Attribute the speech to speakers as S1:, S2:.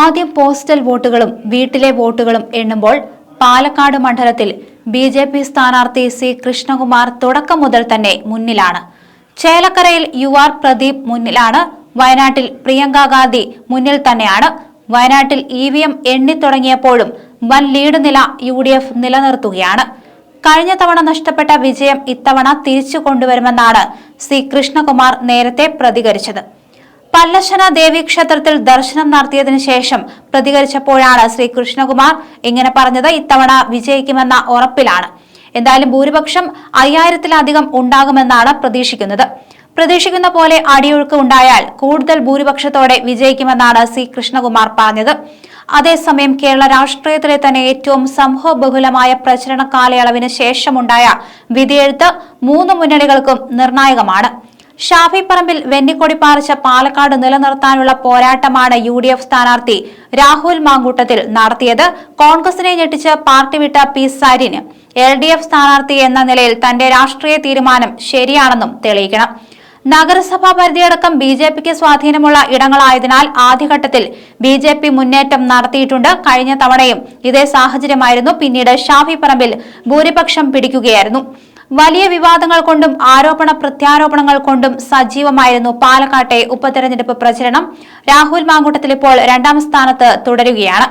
S1: ആദ്യം പോസ്റ്റൽ വോട്ടുകളും വീട്ടിലെ വോട്ടുകളും എണ്ണുമ്പോൾ പാലക്കാട് മണ്ഡലത്തിൽ ബി ജെ പി സ്ഥാനാർത്ഥി സി കൃഷ്ണകുമാർ തുടക്കം മുതൽ തന്നെ മുന്നിലാണ്. ചേലക്കരയിൽ യു ആർ പ്രദീപ് മുന്നിലാണ്. വയനാട്ടിൽ പ്രിയങ്ക ഗാന്ധി മുന്നിൽ തന്നെയാണ്. വയനാട്ടിൽ ഇ വി എം എണ്ണിത്തുടങ്ങിയപ്പോഴും വൻ ലീഡ് നില യു ഡി എഫ് നിലനിർത്തുകയാണ്. കഴിഞ്ഞ തവണ നഷ്ടപ്പെട്ട വിജയം ഇത്തവണ തിരിച്ചു കൊണ്ടുവരുമെന്നാണ് സി കൃഷ്ണകുമാർ നേരത്തെ പ്രതികരിച്ചത്. പല്ലശന ദേവി ക്ഷേത്രത്തിൽ ദർശനം നടത്തിയതിനു ശേഷം പ്രതികരിച്ചപ്പോഴാണ് ശ്രീ കൃഷ്ണകുമാർ ഇങ്ങനെ പറഞ്ഞത് ഇത്തവണ വിജയിക്കുമെന്ന ഉറപ്പിലാണ്. എന്തായാലും ഭൂരിപക്ഷം അയ്യായിരത്തിലധികം ഉണ്ടാകുമെന്നാണ് പ്രതീക്ഷിക്കുന്നത്. പ്രതീക്ഷിക്കുന്ന പോലെ അടിയൊഴുക്ക് ഉണ്ടായാൽ കൂടുതൽ ഭൂരിപക്ഷത്തോടെ വിജയിക്കുമെന്നാണ് സി കൃഷ്ണകുമാർ പറഞ്ഞത്. അതേസമയം കേരള രാഷ്ട്രീയത്തിലെ തന്നെ ഏറ്റവും സംഭവബഹുലമായ പ്രചരണ കാലയളവിന് ശേഷമുണ്ടായ വിധിയെഴുത്ത് മൂന്ന് മുന്നണികൾക്കും നിർണായകമാണ്. ഷാഫി പറമ്പിൽ വെന്നിക്കൊടി പാറിച്ച പാലക്കാട് നിലനിർത്താനുള്ള പോരാട്ടമാണ് യു ഡി എഫ് സ്ഥാനാർത്ഥി രാഹുൽ മാങ്കൂട്ടത്തിൽ നടത്തിയത്. കോൺഗ്രസിനെ ഞെട്ടിച്ച് പാർട്ടി വിട്ട പി സരിന് എൽ ഡി എഫ് സ്ഥാനാർത്ഥി എന്ന നിലയിൽ തന്റെ രാഷ്ട്രീയ തീരുമാനം ശരിയാണെന്നും തെളിയിക്കണം. നഗരസഭാ പരിധിയടക്കം ബി ജെ പിക്ക് സ്വാധീനമുള്ള ഇടങ്ങളായതിനാൽ ആദ്യഘട്ടത്തിൽ ബി ജെ പി മുന്നേറ്റം നടത്തിയിട്ടുണ്ട്. കഴിഞ്ഞ തവണയും ഇതേ സാഹചര്യമായിരുന്നു. പിന്നീട് ഷാഫി പറമ്പിൽ ഭൂരിപക്ഷം പിടിക്കുകയായിരുന്നു. വലിയ വിവാദങ്ങൾ കൊണ്ടും ആരോപണ പ്രത്യാരോപണങ്ങൾ കൊണ്ടും സജീവമായിരുന്നു പാലക്കാട്ടെ ഉപതെരഞ്ഞെടുപ്പ് പ്രചരണം. രാഹുൽ മാങ്കൂട്ടത്തിൽ ഇപ്പോൾ രണ്ടാം സ്ഥാനത്ത് തുടരുകയാണ്.